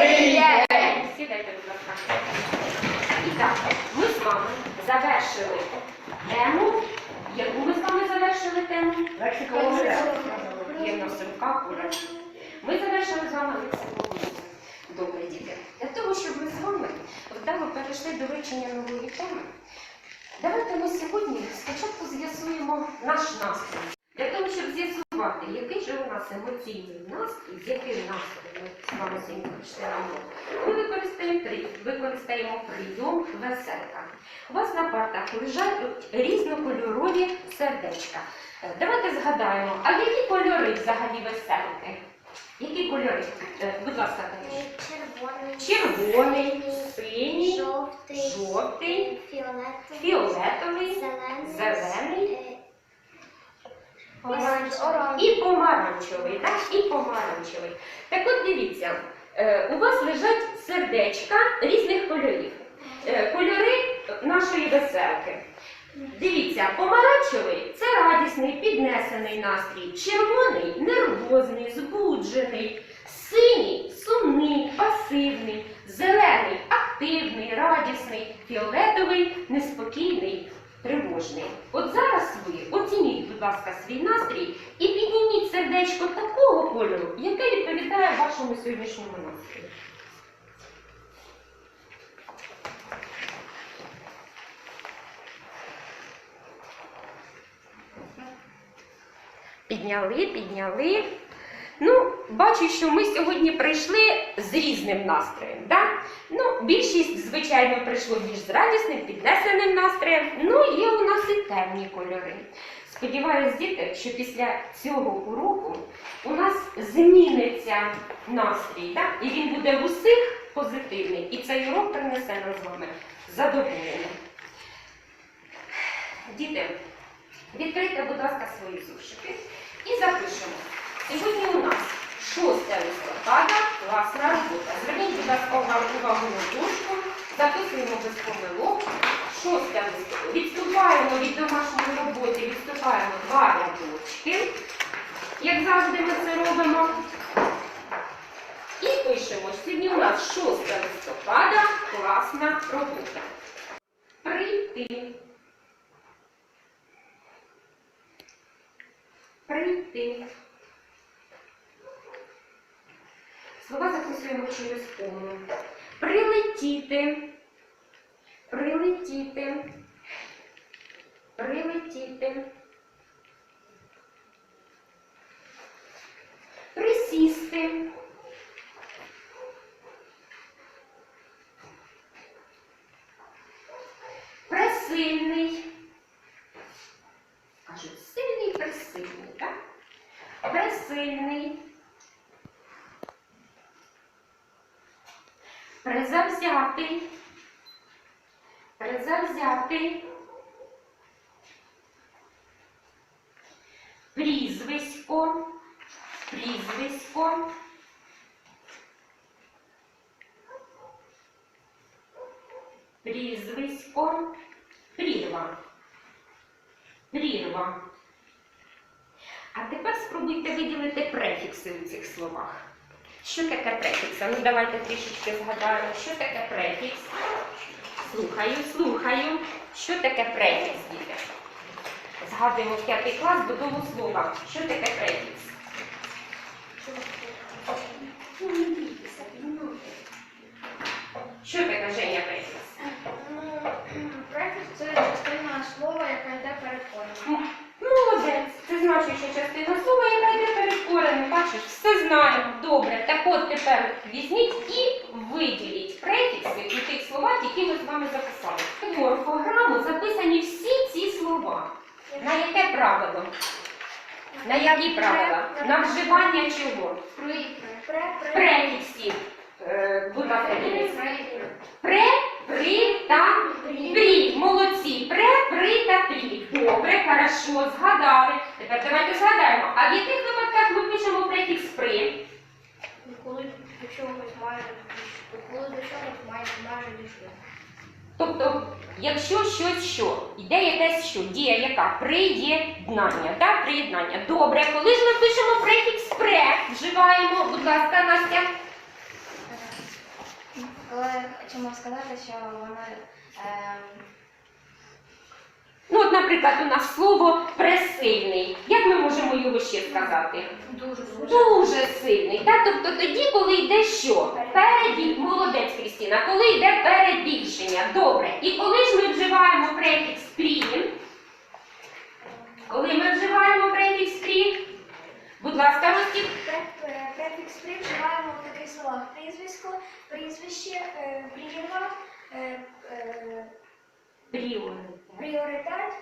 Добрий день! Сідайте, будь ласка. І так, ми з вами завершили тему. Яку ми з вами завершили тему? Є в нас рука кура. Ми завершили з вами лексикологію. Добре, діти. Для того, щоб ми з вами вдало перейшли до вивчення нової теми, давайте ми сьогодні спочатку з'ясуємо наш настрій. Для того, щоб з'ясувати, який же у нас емоційний настрій, з яким настроєм ми з вами сьогодні прийшли на урок, ми використаємо, при- використаємо прийом веселка. У вас на партах лежать різнокольорові сердечка. Е, Давайте згадаємо, а які кольори взагалі веселки? Які кольори? Е, Будь ласка. Червоний, Червоний, синій, жовтий, жовтий, фіолетовий, фіолетовий, зелений, зелений, Помаранчевий. І помаранчевий, так? І помаранчевий. Так от дивіться, е, у вас лежать сердечка різних кольорів. Е, Кольори нашої веселки. Дивіться, помаранчевий це радісний, піднесений настрій, червоний нервозний, збуджений, синій сумний, пасивний, зелений активний, радісний, фіолетовий, неспокійний, тривожний. От зараз ви оцініть, будь ласка, свій настрій і підніміть сердечко такого кольору, яке відповідає вашому сьогоднішньому настрою. Підняли, підняли. Ну, бачу, що ми сьогодні прийшли з різним настроєм. Да? Ну, більшість, звичайно, прийшло більш з радісним, піднесеним настроєм. Ну, є у нас і темні кольори. Сподіваюсь, діти, що після цього уроку у нас зміниться настрій, да? і він буде в усіх позитивний. І цей урок принесе нам з вами задоволення. Діти, відкрийте, будь ласка, свої зошити і запишемо. Сьогодні у нас 6 листопада, класна робота. Зверніть, увагу на дошку, записуємо без помилок. Шосте. Відступаємо від домашньої роботи, відступаємо два рядочки. Як завжди ми це робимо. І пишемо, сьогодні у нас 6 листопада, класна робота. Прийти. Прийти. Слова записуємо через. Прилетіти. Прилетіти. Прилетіти. Присісти. Пресильний. Кажуть, сильний, пресильний, так? Пресильний. Презавзятий. Презавзятий. Прізвисько. Прізвисько. Прізвисько. Прірва. Прірва. А тепер спробуйте виділити префікси у цих словах. Що таке префікс? Ну давайте трішечки згадаємо, що таке префікс. Слухаю, слухаю. Що таке префікс, діти? Згадуємо п'ятий клас будову слова. Що таке префікс? Ну, не бійтеся, піднімайте. Що таке Женя префікс? Ну, префікс це частина слова, яка йде перед коренем. Молодець, це значить, що частина слова, яка йде перед коренем, бачиш, все знаємо. Добре. Так от тепер візьміть і виділіть префікси у тих словах, які ми з вами записали. В орфограму записані всі ці слова. На яке правило? На які правила? На вживання чого? При, пре, пре, Префіксів. Е, будь ласка, Пре, при та прі. Молодці. Пре, при та прі. Добре, хорошо, згадали. Тепер давайте щось що. Йде якесь що. Дія яка? Приєднання. Так? Приєднання. Добре, коли ж ми пишемо префікс пре, вживаємо, будь ласка, Настя. Е, коли чому сказати, що вона. е, наприклад, у нас слово пресильний. Як ми можемо його ще сказати? дуже Дуже сильний. Так? Тобто тоді, коли йде що? Перебіль... Молодець, Крістіна, коли йде перебільшення. Добре. І коли ж ми вживаємо префікс прім? Коли ми вживаємо префікс прім? Будь ласка, Ростік. Префікс при вживаємо в таких словах прізвисько, прізвище, е, прірва, е, е, Пріоритет. пріоритет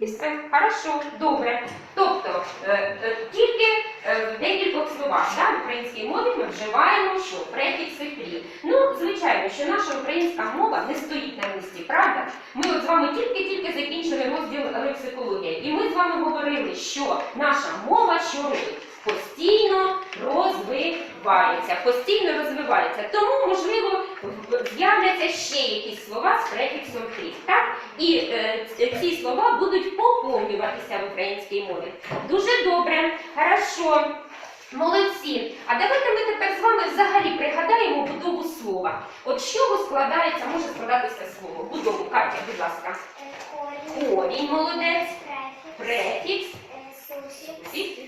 і все. Хорошо, добре. Тобто е, е, тільки е, в декількох словах да, в українській мові ми вживаємо що префікси прі. Ну, звичайно, що наша українська мова не стоїть на місці, правда? Ми от з вами тільки-тільки закінчили розділ лексикологія, і ми з вами говорили, що наша мова що робить? Постійно розвивається, постійно розвивається. Тому, можливо, з'являться ще якісь слова з префіксом прі. І е, ці слова будуть поповнюватися в українській мові. Дуже добре, хорошо, молодці. А давайте ми тепер з вами взагалі пригадаємо будову слова. От з чого складається, може складатися слово? Будову, Катя, будь ласка. Корінь, молодець, префікс, суфікс.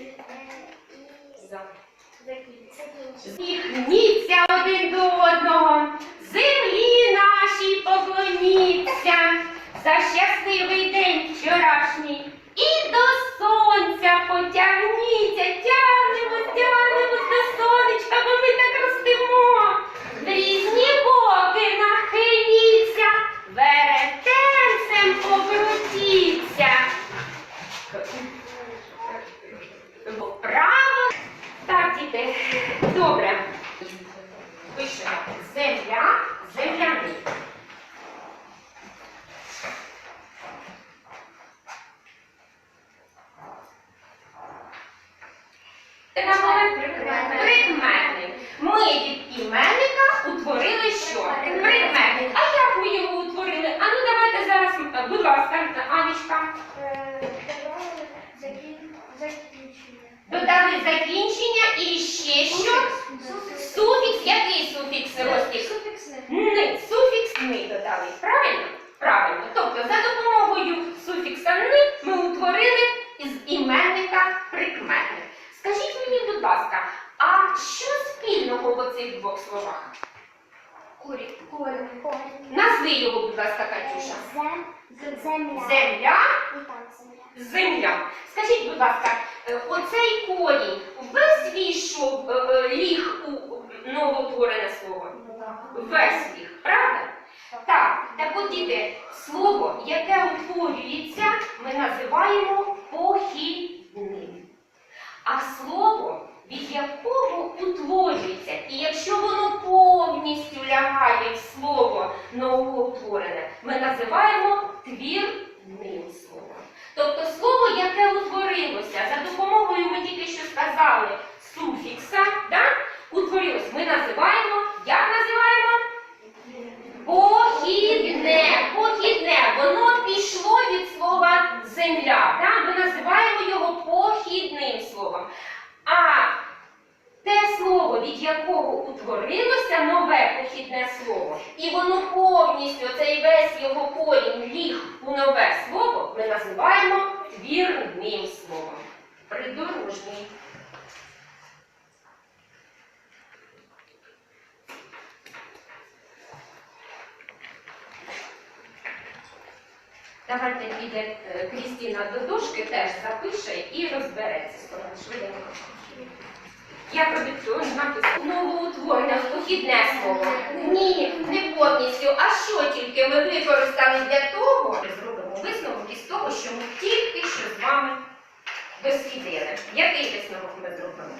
Зіхніться один до одного, землі нашій поклоніться за щасливий день вчорашній. І до сонця потягніться, тягнемось, тягнемось до сонечка, бо ми так ростемо. В різні боки нахиліться, веретенцем покрутіться. Право так, діти, добре. Пишемо земля, земляний. Це на момент прикметник. Ми від іменника утворили що? Прикметник. А як ми його утворили? А ну давайте зараз, е, будь ласка, Анічка. Е, закін- Закінчення. Додали закінчення і ще що? Суфікс. Суфікс, який суфікс розтік? Суфікс не. Ни, суфікс ни додали. Правильно? Правильно. Тобто за допомогою суфікса ни ми утворили із іменника прикметник. Скажіть мені, будь ласка, а що спільного в оцих двох словах? Корінь. Корінь. Корінь. Назви його, будь ласка, Катюша. Зем. Земля. Земля, І там земля. земля. Скажіть, будь ласка, е, оцей корінь весь війшов, е, е, ліг у новоутворене слово? Весь ліг, правда? Так, так от діти, слово, яке утворюється, ми називаємо похідним. А слово, від якого утворюється, і якщо воно повністю лягає в слово новоутворене, ми називаємо твірним словом. Тобто слово, яке утворилося за допомогою, ми тільки що сказали, суфікса, да? утворилось, ми називаємо, як називаємо? Похідне, похідне, воно пішло від слова земля. Да? Ми називаємо його похідним словом. А те слово, від якого утворилося нове похідне слово, і воно повністю, цей весь його корінь ліг у нове слово, ми називаємо твірним словом. Придорожній. Давайте піде е, Крістіна до дошки, теж запише і розбереться скоро швиденько. Я продиктую напис новоутворене похідне слово. Ні, не повністю. А що тільки ми використали для того, що зробимо висновок із того, що ми тільки що з вами дослідили. Який висновок ми зробимо?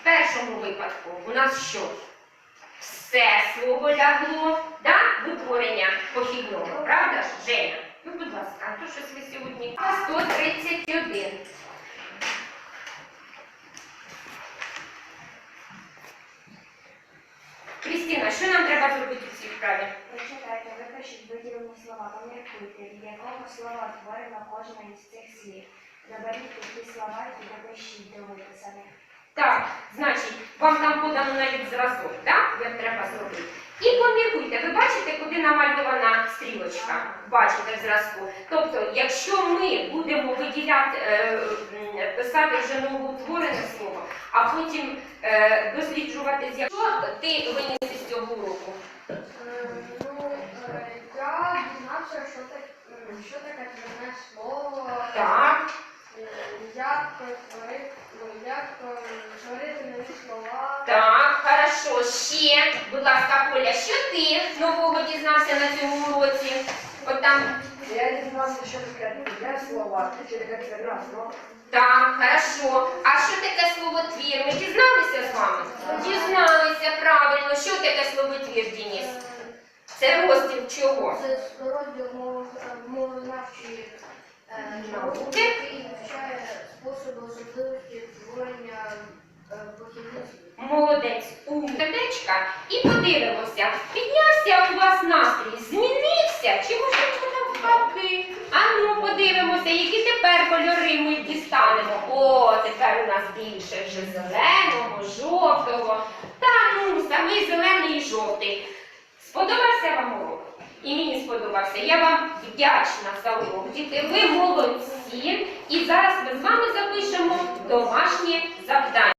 В першому випадку у нас що? Все слово лягло, да? утворення похідного, правда Женя? Ну, будь ласка, то щось ви сьогодні. А 131. Крістіна, що нам треба зробити в цій вправі? Прочитайте, випишіть виділені від якого слова творена кожна із цих слів. Заберіть такі слова і допишіть до виписаних. Так, значить, вам там подано навіть зразок, так? Як треба зробити. І поміркуйте, ви бачите, куди намальована стрілочка? Бачите в зразку. Тобто, якщо ми будемо виділяти, е, писати вже новоутворене слово, а потім е, досліджувати, якщо ти виніс з цього уроку. Дізнався, що таке, що таке тверде слово, Так, е, як творити, ну, як е, творити нові слова. так, хорошо. Ще, будь ласка, Коля, що ти нового дізнався на цьому уроці? От там Я дізнався, що таке тверде слова, що таке тверда слова. Так, хорошо. А що таке слово твір? Ми дізналися з вами? Дізналися, правильно. Що таке слово твір, Дініс? Е, Це чого? Це розділ мов- е, мовознавчої е, науки, який вивчає способи особливості творення е, похідних. Молодець, умничка. І подивимося, піднявся у вас настрій, змінився чи може навпаки? А ну подивимося, які тепер кольори ми дістанемо. О, тепер у нас більше вже зеленого, жовтого. Та ну, самий зелений і жовтий. Сподобався вам урок? І мені сподобався. Я вам вдячна за урок. Діти, ви молодці. І зараз ми з вами запишемо домашнє завдання.